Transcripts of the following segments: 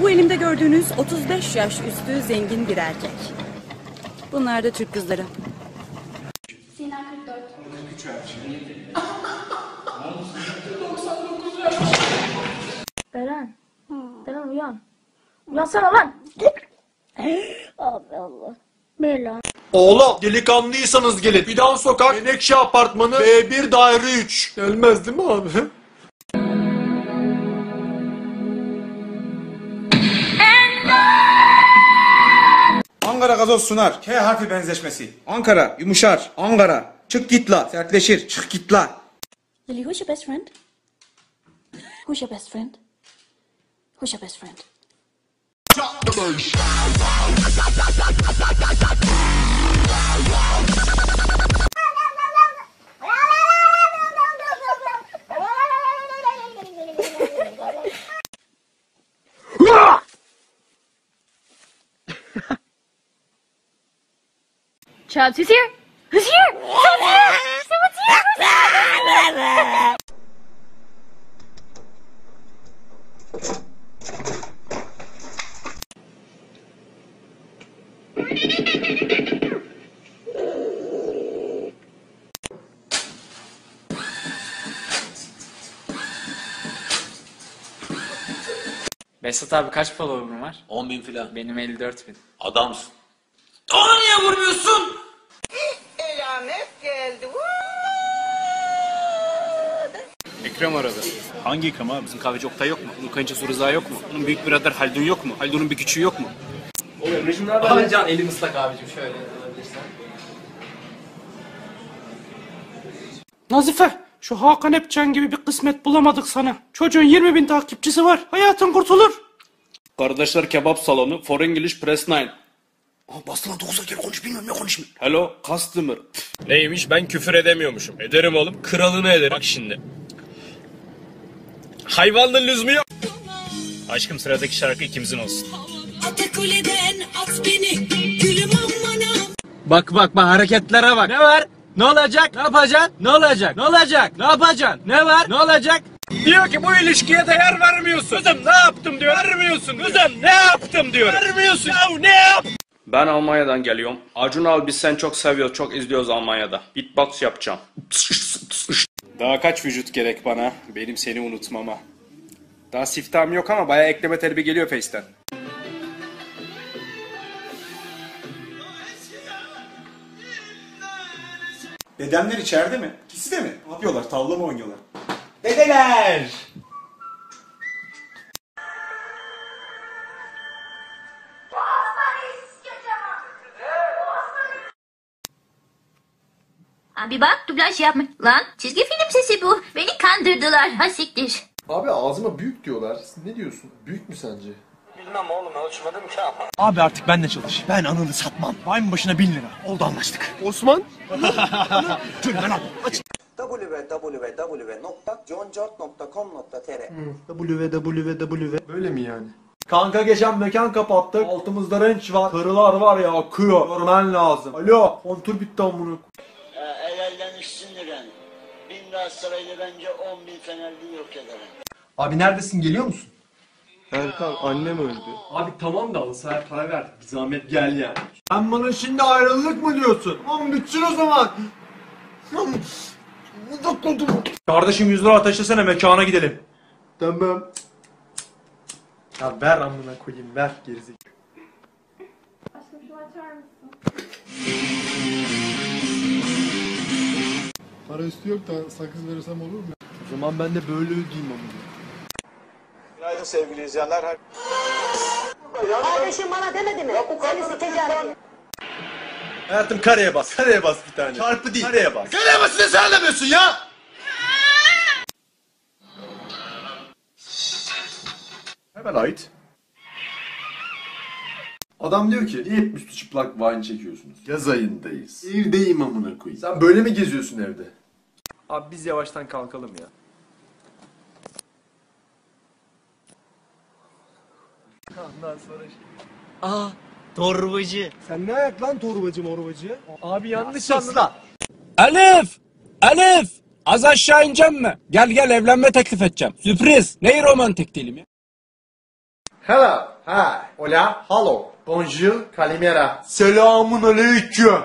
Bu elimde gördüğünüz 35 yaş üstü zengin bir erkek. Bunlar da Türk kızları. Sina 44. Beren. Beren uyan. Uyansana lan. Abi Allah. Bela. Oğlum delikanlıysanız gelin. Fidan Sokak, Menekşe Apartmanı, B1 Daire 3. Gelmez değil mi abi? Ankara gazoz sunar. K harfi benzeşmesi. Ankara yumuşar. Ankara. Çık git la. Sertleşir. Çık git la. Lily, who's your best friend? Who's your best friend? Who's your best friend? Chubbs, who's here? Who's here? Someone's here! Someone's here! Besat abi kaç follower'ın var? 10 bin filan. Benim 54 bin. Adamsın. Ekrem aradı. Hangi Ekrem abi? Bizim kahveci Oktay yok mu? Bunun kayınçosu Rıza yok mu? Onun büyük birader Haldun yok mu? Haldun'un bir küçüğü yok mu? Can elim ıslak abicim şöyle alabilirsen. Nazife, şu Hakan Epcan gibi bir kısmet bulamadık sana. Çocuğun 20 bin takipçisi var. Hayatın kurtulur. Kardeşler Kebap Salonu, For English Press 9. Aa, bastı lan 9'a gel konuş bilmiyorum ne konuşmuyor. Hello customer. Neymiş ben küfür edemiyormuşum. Ederim oğlum. Kralını ederim. Bak şimdi. Hayvanın lüzumu yok. Aşkım sıradaki şarkı ikimizin olsun. Bak bak bak hareketlere bak. Ne var? Ne olacak? Ne yapacaksın? Ne olacak? Ne olacak? Ne yapacaksın? Ne var? Ne olacak? Diyor ki bu ilişkiye değer vermiyorsun. Kızım ne yaptım diyor. Vermiyorsun. Kızım ne yaptım diyor. Vermiyorsun. Ya ne yap? Ben Almanya'dan geliyorum. Acun abi biz sen çok seviyoruz, çok izliyoruz Almanya'da. Beatbox yapacağım. Daha kaç vücut gerek bana benim seni unutmama? Daha siftahım yok ama bayağı ekleme talebi geliyor Face'ten. Dedemler içeride mi? İkisi de mi? Ne yapıyorlar? Tavla mı oynuyorlar? Abi bak dublaj yapma. Lan çizgi film sesi bu. Beni kandırdılar. Ha siktir. Abi ağzıma büyük diyorlar. Ne diyorsun? Büyük mü sence? Abi artık benle çalış. Ben ananı satmam. Vay başına bin lira. Oldu anlaştık. Osman? www. Böyle mi yani? Kanka geçen mekan kapattık. Altımızda renç var. Karılar var ya akıyor. Görmen lazım. Alo. Kontür bitti amına. Üstündür yani. Bin Galatasaraylı bence 10 bin Fenerli yok eder. Abi neredesin? Geliyor musun? Erkan annem öldü. Abi tamam da alsaya para verdik. Bir zahmet gel yani. Sen bana şimdi ayrılık mı diyorsun? Tamam bitsin o zaman. Kardeşim 100 lira ateşlesene mekana gidelim. Tamam. Ya ver amına koyayım ver gerizekalı. Aşkım şunu açar mısın? Para üstü yok da sakız verirsem olur mu? O zaman ben de böyle ödeyeyim amına. Günaydın sevgili izleyenler. Her... Kardeşim bana demedi mi? Seni sikeceğim. Hayatım kareye bas. Kareye bas bir tane. Çarpı değil. Kareye bas. Kareye basını sen demiyorsun ya. Hemen ait. Adam diyor ki niye hep üstü çıplak wine çekiyorsunuz? Yaz ayındayız. Evdeyim amına koyayım. Sen böyle mi geziyorsun evde? Abi biz yavaştan kalkalım ya. Torbacı. Sen ne ayak lan torbacı morbacı? Abi yanlış anladın. Elif! Elif! Az aşağı ineceğim mi? Gel gel evlenme teklif edeceğim. Sürpriz. Neyi romantik değilim ya? Hello, hi, hola, hello, bonjour, kalimera. Selamun aleyküm.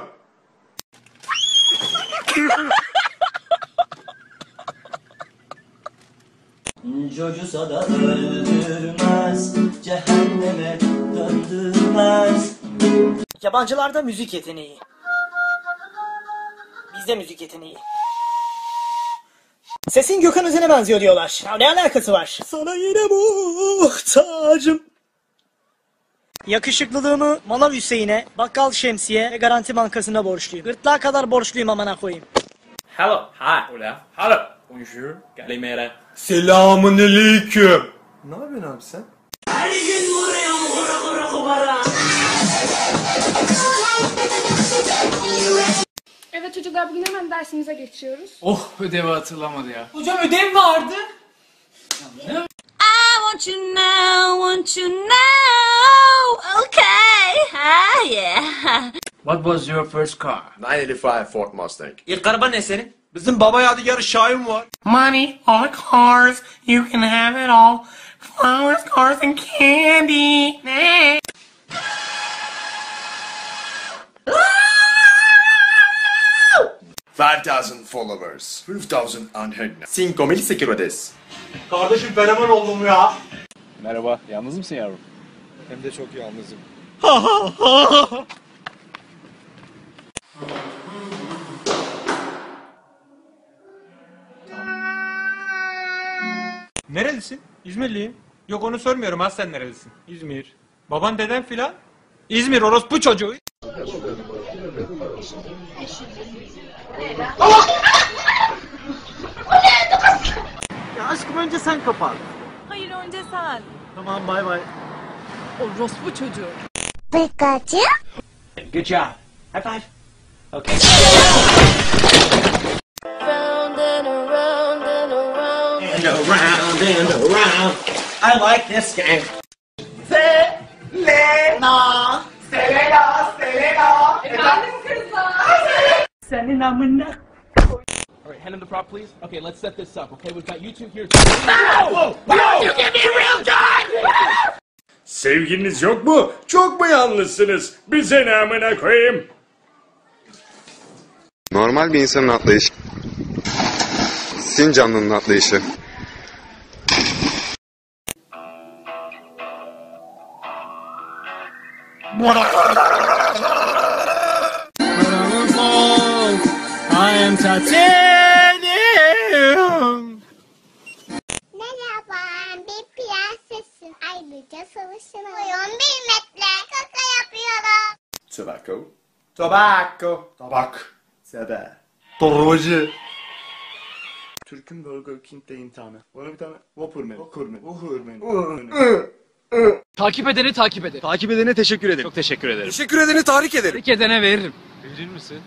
Cocusa da öldürmez, cehenneme döndürmez. Yabancılarda müzik yeteneği. Bizde müzik yeteneği. Sesin Gökhan Özen'e benziyor diyorlar. Ya ne alakası var? Sana yine muhtacım. Yakışıklılığımı Manav Hüseyin'e, Bakkal Şemsi'ye ve Garanti Bankası'na borçluyum. Gırtlağa kadar borçluyum amına koyayım. Hello, hi, hola, hello, bonjour, kalimera. Selamun aleyküm. Ne yapıyorsun abi sen? Her gün vuruyorum vura vura kumara. Evet çocuklar bugün hemen dersimize geçiyoruz. Oh, ödevi hatırlamadı ya. Hocam ödev vardı. I want you now, want you now. Okay. Ah, yeah. What was your first car? 985 Ford Mustang. İlk araba ne senin? Bizim baba yadigarı Şahin var. Money, all cars, you can have it all. Flowers, cars, and candy. Five thousand followers. 5000 unhidden. Cinco mil securities. Kardeşim fenomen oldum ya. Merhaba, yalnız mısın yavrum? Hem de çok yalnızım. Nerelisin? İzmirliyim. Yok onu sormuyorum ha sen nerelisin? İzmir. Baban deden filan? İzmir orospu çocuğu. Ya aşkım önce sen kapat. Hayır önce sen. Tamam bay bay. Orospu çocuğu. Pikachu? Good job. High five. Okay. Round and around and around. And around and around. I like this game. Selena. Selena, Selena. Efendim kızlar. Senin amına. All right, hand him the prop, please. Okay, let's set this up. Okay, we've got you two here. No! Whoa! No! You give me real time! Sevgiliniz yok mu? Çok mu yalnızsınız? Bize ne amına koyayım? Normal bir insanın atlayışı. Sincanlı'nın atlayışı. I am titanium. Merhaba, bir prensesim. Ayrıca savaşamıyorum. Bir metre kaka yapıyorum. Tobacco. Tobacco. Tabak. Sebe. Torbacı. Türk'ün Burger King'de imtihanı. Bana bir tane Whopper menü. Whopper menü. Whopper menü. Takip edeni takip ederim. Takip edene teşekkür ederim. Çok teşekkür ederim. Teşekkür edeni tahrik ederim. Takip edene veririm. Verir misin?